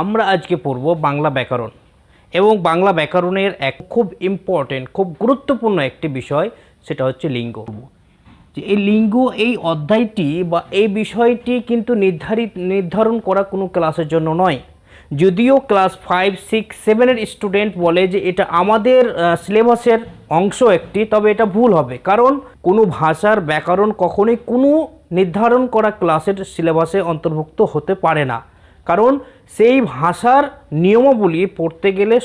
আমরা আজকে পড়ব বাংলা ব্যাকরণ। এবং বাংলা ব্যাকরণের এক খুব ইম্পর্টেন্ট খুব গুরুত্বপূর্ণ একটি বিষয়, সেটা হচ্ছে লিঙ্গ। যে এই লিঙ্গ এই অধ্যায়টি বা এই বিষয়টি কিন্তু নির্ধারিত, নির্ধারণ করা কোনো ক্লাসের জন্য নয়। যদিও ক্লাস ফাইভ সিক্স সেভেনের স্টুডেন্ট বলে যে এটা আমাদের সিলেবাসের অংশ একটি, তবে এটা ভুল হবে। কারণ কোনো ভাষার ব্যাকরণ কখনোই কোনো নির্ধারণ করা ক্লাসের সিলেবাসে অন্তর্ভুক্ত হতে পারে না। কারণ সেই ভাষার নিয়মাবলী পড়তে গেলে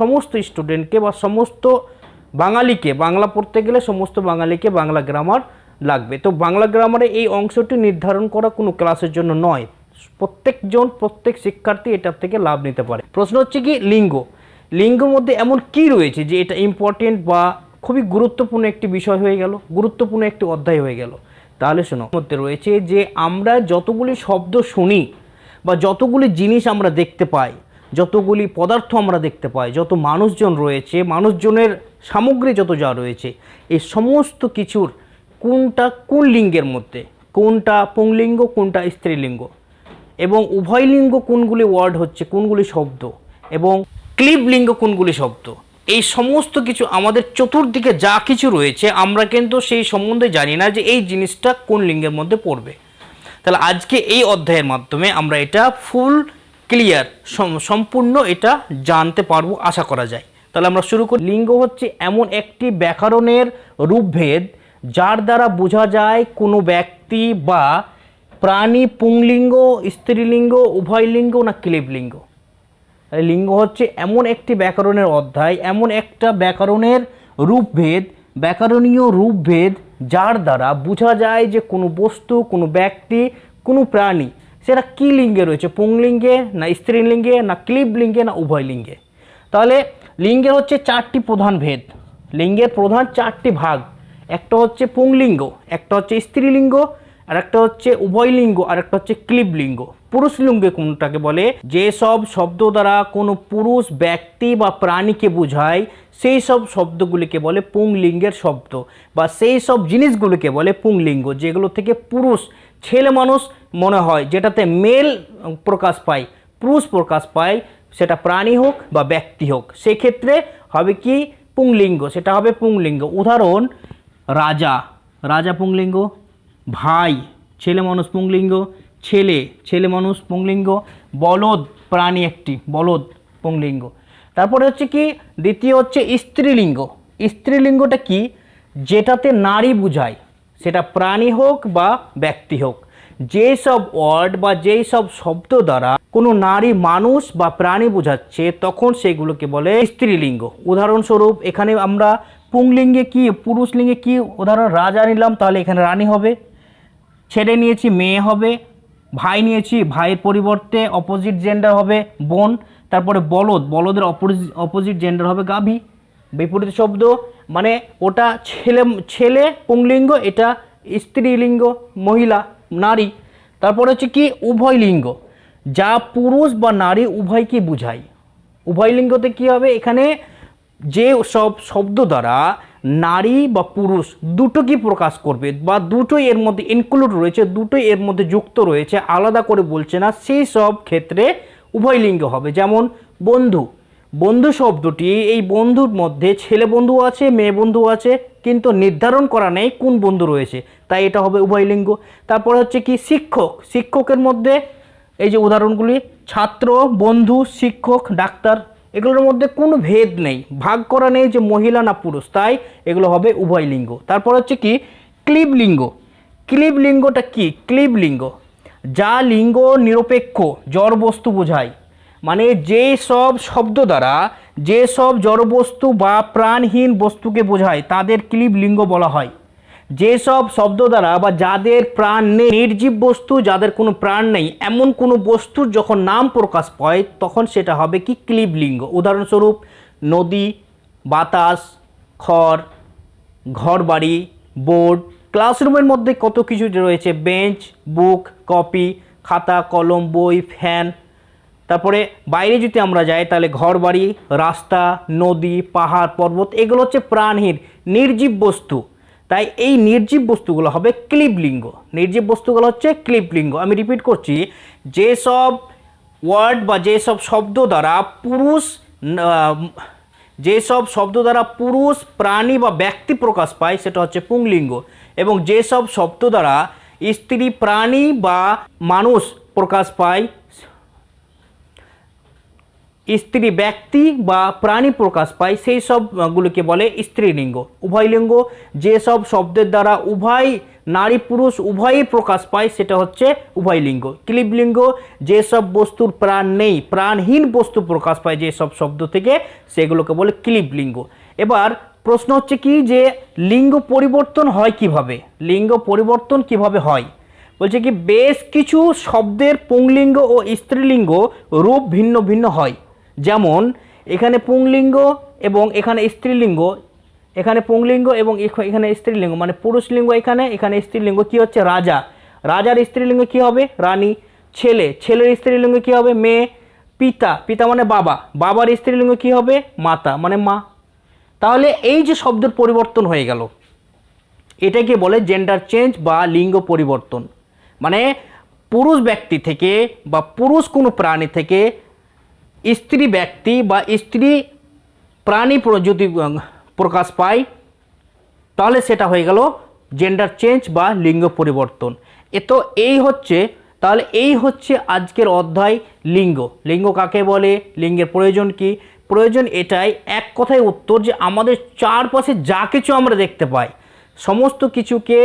সমস্ত স্টুডেন্টকে বা সমস্ত বাঙালিকে, বাংলা পড়তে গেলে সমস্ত বাঙালিকে বাংলা গ্রামার লাগবে। তো বাংলা গ্রামারে এই অংশটি নির্ধারণ করা কোনো ক্লাসের জন্য নয়। প্রত্যেকজন, প্রত্যেক শিক্ষার্থী এটার থেকে লাভ নিতে পারে। প্রশ্ন হচ্ছে কি, লিঙ্গ। লিঙ্গর মধ্যে এমন কি রয়েছে যে এটা ইম্পর্টেন্ট বা খুবই গুরুত্বপূর্ণ একটি বিষয় হয়ে গেল, গুরুত্বপূর্ণ একটি অধ্যায় হয়ে গেল? তাহলে শোনো, মধ্যে রয়েছে যে আমরা যতগুলি শব্দ শুনি বা যতগুলি জিনিস আমরা দেখতে পাই, যতগুলি পদার্থ আমরা দেখতে পাই, যত মানুষজন রয়েছে, মানুষজনের সামগ্রী যত যা রয়েছে, এই সমস্ত কিছুর কোনটা কোন লিঙ্গের মধ্যে, কোনটা পুংলিঙ্গ, কোনটা স্ত্রীলিঙ্গ? এবং উভয় লিঙ্গ কোনগুলি ওয়ার্ড হচ্ছে, কোনগুলি শব্দ? এবং ক্লিব লিঙ্গ কোনগুলি শব্দ? এই সমস্ত কিছু আমাদের চতুর্দিকে যা কিছু রয়েছে, আমরা কিন্তু সেই সম্বন্ধে জানি না যে এই জিনিসটা কোন লিঙ্গের মধ্যে পড়বে। তাহলে আজকে এই অধ্যায়ের মাধ্যমে আমরা এটা ফুল ক্লিয়ার সম্পূর্ণ এটা জানতে পারব, আশা করা যায়। তাহলে আমরা শুরু করি। লিঙ্গ হচ্ছে এমন একটি ব্যাকরণের রূপভেদ যার দ্বারা বোঝা যায় কোনো ব্যক্তি বা প্রাণী পুংলিঙ্গ, স্ত্রীলিঙ্গ উভয় লিঙ্গ না ক্লিবলিঙ্গ। লিঙ্গ হচ্ছে এমন একটি ব্যাকরণের অধ্যায়, এমন একটা ব্যাকরণের রূপভেদ ব্যাকরণীয় রূপভেদ যার দ্বারা বোঝা যায় যে কোনো বস্তু, কোনো ব্যক্তি, কোনো প্রাণী, সেটা কী লিঙ্গে রয়েছে? পুংলিঙ্গে না স্ত্রীলিঙ্গে না ক্লিবলিঙ্গে না উভয় লিঙ্গে তাহলে লিঙ্গের হচ্ছে চারটি প্রধান ভেদ। লিঙ্গের প্রধান চারটি ভাগ। একটা হচ্ছে পুংলিঙ্গ, একটা হচ্ছে স্ত্রীলিঙ্গ আর একটা হচ্ছে উভয় লিঙ্গ আর একটা হচ্ছে ক্লিবলিঙ্গ পুরুষ লিঙ্গে কোনটাকে বলে? যে সব শব্দ দ্বারা কোনো পুরুষ ব্যক্তি বা প্রাণীকে বোঝায়, সেই সব শব্দগুলিকে বলে পুংলিঙ্গের শব্দ বা সেই সব জিনিসগুলিকে বলে পুংলিঙ্গ, যেগুলো থেকে পুরুষ, ছেলে মানুষ মনে হয়, যেটাতে মেল প্রকাশ পায়, পুরুষ প্রকাশ পায়, সেটা প্রাণী হোক বা ব্যক্তি হোক। সেক্ষেত্রে হবে কি? পুংলিঙ্গ, সেটা হবে পুংলিঙ্গ। উদাহরণ, রাজা। রাজা পুংলিঙ্গ, ভাই। ছেলে মানুষ পুংলিঙ্গ ছেলে ছেলে মানুষ, পুংলিঙ্গ, বলদ, প্রাণী একটি, বলদ, পুংলিঙ্গ। তারপরে হচ্ছে কি, দ্বিতীয় হচ্ছে স্ত্রীলিঙ্গ। স্ত্রীলিঙ্গটা কি? যেটাতে নারী বুঝায়। সেটা প্রাণী হোক বা ব্যক্তি হোক। যেই সব ওয়ার্ড বা যেই সব শব্দ দ্বারা কোনো নারী মানুষ বা প্রাণী বোঝাচ্ছে, তখন সেগুলোকে বলে স্ত্রীলিঙ্গ। উদাহরণস্বরূপ, এখানে আমরা পুংলিঙ্গে কি পুরুষ লিঙ্গে কি উদাহরণ, রাজা নিলাম, তাহলে এখানে রানী হবে। ছেড়ে নিয়েছি, মেয়ে হবে। ভাই নিয়েছি, ভাইয়ের পরিবর্তে অপোজিট জেন্ডার হবে বোন, তারপরে বলদ, বলদের অপোজিট জেন্ডার হবে গাভী। বিপরীত শব্দ মানে ওটা ছেলে ছেলে পুংলিঙ্গ, এটা স্ত্রীলিঙ্গ, মহিলা, নারী। তারপরে হচ্ছে কি, উভয় লিঙ্গ। যা পুরুষ বা নারী উভয়কে বোঝায়। উভয় লিঙ্গতে কী হবে? এখানে যে সব শব্দ দ্বারা নারী বা পুরুষ দুটো কি প্রকাশ করবে? বা দুটোই এর মধ্যে ইনক্লুড রয়েছে, দুটোই এর মধ্যে যুক্ত রয়েছে, আলাদা করে বলছে না, সেই সব ক্ষেত্রে উভয় লিঙ্গ হবে। যেমন বন্ধু বন্ধু শব্দটি এই বন্ধুর মধ্যে ছেলে বন্ধু আছে, মেয়ে বন্ধু আছে, কিন্তু নির্ধারণ করা নেই কোন বন্ধু রয়েছে, তাই এটা হবে উভয় লিঙ্গ। তারপর হচ্ছে কি শিক্ষক, শিক্ষকের মধ্যে এই যে উদাহরণগুলি, ছাত্র, বন্ধু, শিক্ষক, ডাক্তার এগুলোর মধ্যে কোনো ভেদ নেই। ভাগ করা নেই যে মহিলা না পুরুষ, তাই এগুলো হবে উভয় লিঙ্গ। তারপর হচ্ছে কি? ক্লিব লিঙ্গ। ক্লিব লিঙ্গটা কি? ক্লিব লিঙ্গ। যা লিঙ্গ নিরপেক্ষ জড় বস্তু বোঝায়। মানে যে সব শব্দ দ্বারা, যে সব জড়বস্তু বা প্রাণহীন বস্তুকে বোঝায়, তাদের ক্লিব লিঙ্গ বলা হয়। যেসব শব্দ দ্বারা বা যাদের প্রাণ নেই, নির্জীব বস্তু যাদের কোনো প্রাণ নেই, এমন কোনো বস্তুর যখন নাম প্রকাশ পায়, তখন সেটা হবে কি? ক্লিবলিঙ্গ। উদাহরণস্বরূপ, নদী, বাতাস, খড়, ঘরবাড়ি, বোর্ড, ক্লাসরুমের মধ্যে কত কিছু রয়েছে? বেঞ্চ, বুক, কপি, খাতা, কলম, বই, ফ্যান। তারপরে বাইরে যদি আমরা যাই, তাহলে ঘর বাড়ি রাস্তা, নদী, পাহাড়, পর্বত, এগুলো হচ্ছে প্রাণহীন, নির্জীব বস্তু। তাই এই নির্জীব বস্তুগুলো হবে ক্লিবলিঙ্গ নির্জীব বস্তুগুলো হচ্ছে ক্লিবলিঙ্গ আমি রিপিট করছি, যেসব ওয়ার্ড বা যেসব শব্দ দ্বারা পুরুষ যেসব শব্দ দ্বারা পুরুষ, প্রাণী বা ব্যক্তি প্রকাশ পায় সেটা হচ্ছে পুংলিঙ্গ এবং যেসব শব্দ দ্বারা স্ত্রী, প্রাণী বা মানুষ প্রকাশ পায় স্ত্রী ব্যক্তি বা প্রাণী প্রকাশ পায়, সেই সবগুলোকে বলে স্ত্রীলিঙ্গ। উভয়লিঙ্গ যেসব শব্দের দ্বারা উভয় নারী পুরুষ উভয়ই প্রকাশ পায়, সেটা হচ্ছে উভয়লিঙ্গ ক্লিবলিঙ্গ যেসব বস্তুর প্রাণ নেই, প্রাণহীন বস্তু প্রকাশ পায় যেসব শব্দ থেকে, সেগুলোকে বলে ক্লিবলিঙ্গ এবার প্রশ্ন হচ্ছে কি যে, লিঙ্গ পরিবর্তন হয় কীভাবে? লিঙ্গ পরিবর্তন কীভাবে হয়? বলছে কি, বেশ কিছু শব্দের পুংলিঙ্গ ও স্ত্রীলিঙ্গ রূপ ভিন্ন ভিন্ন হয়। যেমন এখানে পুংলিঙ্গ এবং এখানে স্ত্রীলিঙ্গ, এখানে পুংলিঙ্গ এবং এখ- এখানে স্ত্রীলিঙ্গ মানে পুরুষলিঙ্গ এখানে এখানে স্ত্রীলিঙ্গ কি হচ্ছে? রাজা। রাজার স্ত্রীলিঙ্গ কি হবে? রানী। ছেলে। ছেলের স্ত্রীলিঙ্গ কি হবে? মেয়ে। পিতা। পিতা মানে বাবা। বাবার স্ত্রীলিঙ্গ কি হবে? মাতা মানে মা। তাহলে এই যে শব্দের পরিবর্তন হয়ে গেল, এটাকে বলে জেন্ডার চেঞ্জ বা লিঙ্গ পরিবর্তন। মানে পুরুষ ব্যক্তি থেকে বা পুরুষ কোনো প্রাণী থেকে স্ত্রী ব্যক্তি বা স্ত্রী প্রাণী প্র- যদি প্রকাশ পায়, তাহলে সেটা হয়ে গেল জেন্ডার চেঞ্জ বা লিঙ্গ পরিবর্তন। এ তো এই হচ্ছে, তাহলে এই হচ্ছে আজকের অধ্যায় লিঙ্গ। লিঙ্গ কাকে বলে? লিঙ্গের প্রয়োজন কি? প্রয়োজন এটাই, এক কথায় উত্তর যে আমাদের চারপাশে যা কিছু আমরা দেখতে পাই সমস্ত কিছুকে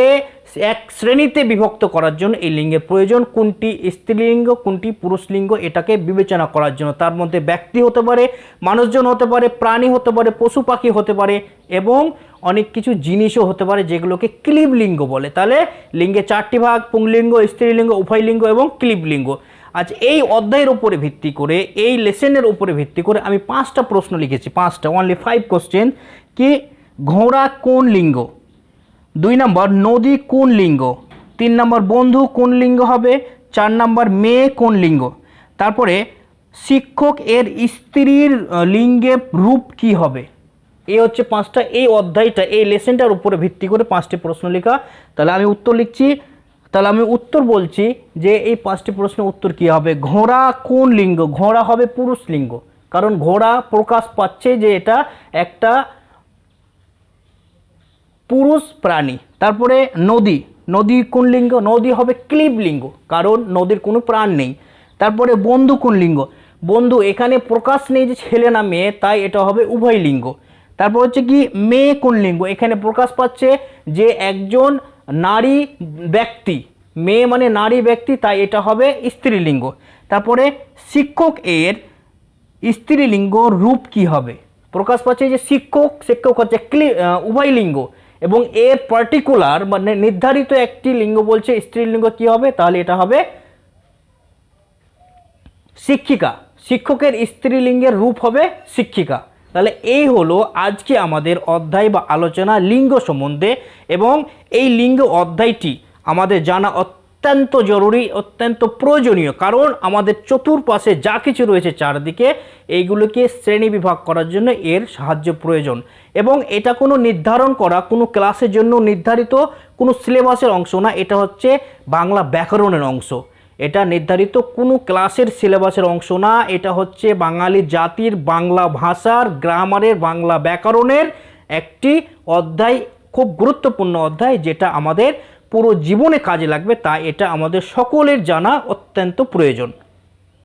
এক শ্রেণীতে বিভক্ত করার জন্য এই লিঙ্গের প্রয়োজন। কোনটি স্ত্রীলিঙ্গ, কোনটি পুরুষলিঙ্গ, এটাকে বিবেচনা করার জন্য। তার মধ্যে ব্যক্তি হতে পারে, মানুষজন হতে পারে, প্রাণী হতে পারে, পশু পাখি হতে পারে এবং অনেক কিছু জিনিসও হতে পারে যেগুলোকে ক্লিব লিঙ্গ বলে। তাহলে লিঙ্গে চারটি ভাগ, পুংলিঙ্গ, স্ত্রীলিঙ্গ, উভয়লিঙ্গ এবং ক্লিব লিঙ্গ আজ এই অধ্যায়ের উপরে ভিত্তি করে, এই লেসেনের উপরে ভিত্তি করে আমি পাঁচটা প্রশ্ন লিখেছি, পাঁচটা। অনলি ফাইভ কোশ্চেন কি, ঘোড়া কোন লিঙ্গ? দুই নম্বর নদী কোন লিঙ্গ? তিন নম্বর বন্ধু কোন লিঙ্গ হবে? চার নম্বর মেয়ে কোন লিঙ্গ? তারপরে শিক্ষক এর স্ত্রীর আহ, লিঙ্গের রূপ কি হবে? এই হচ্ছে পাঁচটা এই অধ্যায়টা এই লেসেনটার উপরে ভিত্তি করে পাঁচটি প্রশ্ন লেখা। তাহলে আমি উত্তর লিখছি। তাহলে আমি উত্তর বলছি যে এই পাঁচটি প্রশ্নের উত্তর কি হবে? ঘোড়া কোন লিঙ্গ? ঘোড়া হবে পুরুষ লিঙ্গ। কারণ ঘোড়া প্রকাশ পাচ্ছে যে এটা একটা পুরুষ প্রাণী, তারপরে নদী নদী কোন লিঙ্গ? নদী হবে ক্লিব লিঙ্গ, কারণ নদীর কোনো প্রাণ নেই। তারপরে বন্ধু কোন লিঙ্গ? বন্ধু এখানে প্রকাশ নেই যে ছেলে না মেয়ে, তাই এটা হবে উভয় লিঙ্গ। তারপর হচ্ছে কি, মেয়ে কোন লিঙ্গ? এখানে প্রকাশ পাচ্ছে যে একজন নারী ব্যক্তি, মেয়ে মানে নারী ব্যক্তি, তাই এটা হবে স্ত্রীলিঙ্গ তারপরে শিক্ষক এর স্ত্রীলিঙ্গ রূপ কি হবে? প্রকাশ পাচ্ছে যে শিক্ষক শিক্ষক হচ্ছে ক্লি উভয় লিঙ্গ। এবং এ পার্টিকুলার মানে নির্ধারিত একটি লিঙ্গ বলছে স্ত্রীলিঙ্গ কি হবে? তাহলে এটা হবে শিক্ষিকা। শিক্ষকের স্ত্রীলিঙ্গের রূপ হবে শিক্ষিকা। তাহলে এই হলো আজকে আমাদের অধ্যায় বা আলোচনা লিঙ্গ সম্বন্ধে এবং এই লিঙ্গ অধ্যায়টি আমাদের জানা অত্যন্ত জরুরি, অত্যন্ত প্রয়োজনীয়। কারণ আমাদের চতুর্পাশে যা কিছু রয়েছে চারদিকে, এইগুলোকে শ্রেণি বিভাগ করার জন্য এর সাহায্য প্রয়োজন। এবং এটা কোনো নির্ধারণ করা, কোনো ক্লাসের জন্য নির্ধারিত কোনো সিলেবাসের অংশ না, এটা হচ্ছে বাংলা ব্যাকরণের অংশ। এটা নির্ধারিত কোনো ক্লাসের সিলেবাসের অংশ না, এটা হচ্ছে বাঙালি জাতির বাংলা ভাষার, গ্রামারের বাংলা ব্যাকরণের একটি অধ্যায়, খুব গুরুত্বপূর্ণ অধ্যায়, যেটা আমাদের পুরো জীবনে কাজে লাগবে তা এটা আমাদের সকলের জানা অত্যন্ত প্রয়োজন।